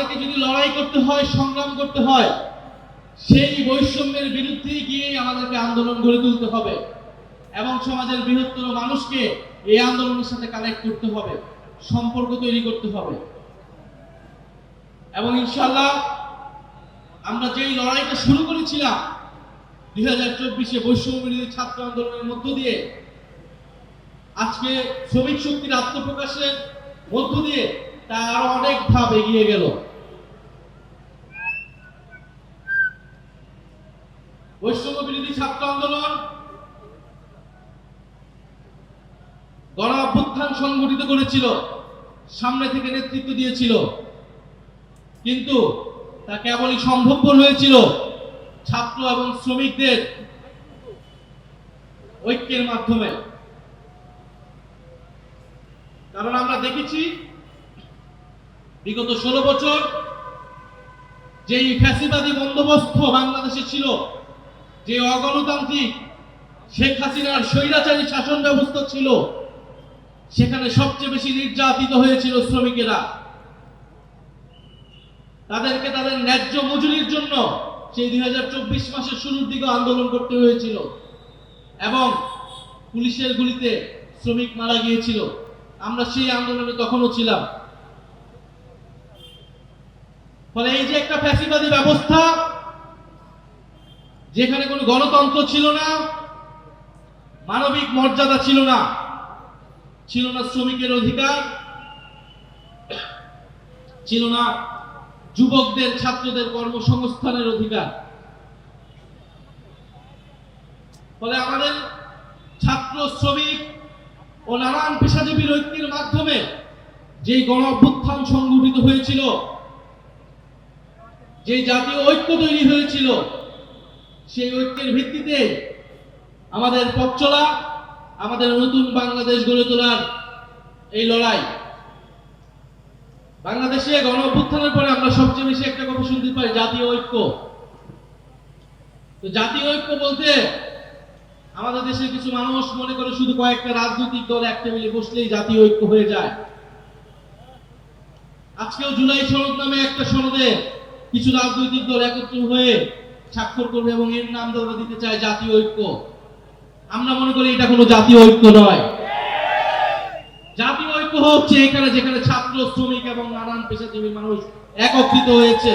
আমাদেরকে যদি লড়াই করতে হয়, সংগ্রাম করতে হয়, সেই বৈষম্যের বিরুদ্ধে গিয়ে আমাদেরকে আন্দোলন গড়ে তুলতে হবে এবং সমাজের বৃহত্তর মানুষকে এই আন্দোলনের সাথে কানেক্ট করতে হবে, সম্পর্ক তৈরি করতে হবে। এবং ইনশাল্লাহ আমরা যেই লড়াইটা শুরু করেছিলাম, দুই হাজার চব্বিশে বৈষম্য ছাত্র আন্দোলনের মধ্য দিয়ে, আজকে শ্রমিক শক্তির আত্মপ্রকাশের মধ্য দিয়ে তা আরও অনেক ধাপ এগিয়ে গেল। বৈষম্য বিরোধী ছাত্র আন্দোলন, গণ অভ্যুত্থান সংগঠিত করেছিল, সামনে থেকে নেতৃত্ব দিয়েছিল। কিন্তু তা কেবলই সম্ভবপর হয়েছিল ছাত্র এবং শ্রমিকদের ঐক্যের মাধ্যমে। কারণ আমরা দেখেছি, বিগত ষোলো বছর যেই ফ্যাসিবাদী বন্দোবস্ত বাংলাদেশে ছিল যে অগণতান্ত্রিক শেখ হাসিনার স্বৈরাচারী শাসন ব্যবস্থা ছিল, সেখানে সবচেয়ে বেশি নির্যাতিত হয়েছিল শ্রমিকেরা। তাদেরকে তাদের ন্যায্য মজুরির জন্য সেই দুই মাসের শুরুর দিকে আন্দোলন করতে হয়েছিল এবং পুলিশের গুলিতে শ্রমিক মারা গিয়েছিল। আমরা সেই আন্দোলনে তখনও ছিলাম। ফলে এই যে একটা ফ্যাসিবাদী ব্যবস্থা যেখানে কোনো গণতন্ত্র ছিল না, মানবিক মর্যাদা ছিল না ছিল না শ্রমিকের অধিকার, ছিল না যুবকদের, ছাত্রদের কর্মসংস্থানের অধিকার। ফলে আমাদের ছাত্র, শ্রমিক ও নানান পেশাজীবীর ঐক্যের মাধ্যমে যে গণ অভ্যুত্থান সংগঠিত হয়েছিল যে জাতীয় ঐক্য তৈরি হয়েছিল সেই ঐক্যের ভিত্তিতে আমাদের পথ চলা, আমাদের নতুন বাংলাদেশ গড়ে তোলার এই লড়াই। বাংলাদেশে গণ অভ্যুত্থানের পরে আমরা সবচেয়ে বেশি একটা কথা শুনতে পাই, জাতীয় ঐক্য। তো জাতীয় ঐক্য বলতে আমাদের দেশের কিছু মানুষ মনে করে শুধু কয়েকটা রাজনৈতিক দল এক টেবিলে বসলেই জাতীয় ঐক্য হয়ে যায়। আজকেও জুলাই সনদ নামে একটা সনদে কিছু রাজনৈতিক দল একত্র হয়ে স্বাক্ষর করবে এবং এর নাম ধরে দিতে চায় জাতীয় ঐক্য। আমরা মনে করি এটা কোনো জাতীয় ঐক্য নয়। জাতীয় ঐক্য হচ্ছে এখানে যেখানে ছাত্র, শ্রমিক এবং নানান পেশাজীবী মানুষ একত্রিত হয়েছে।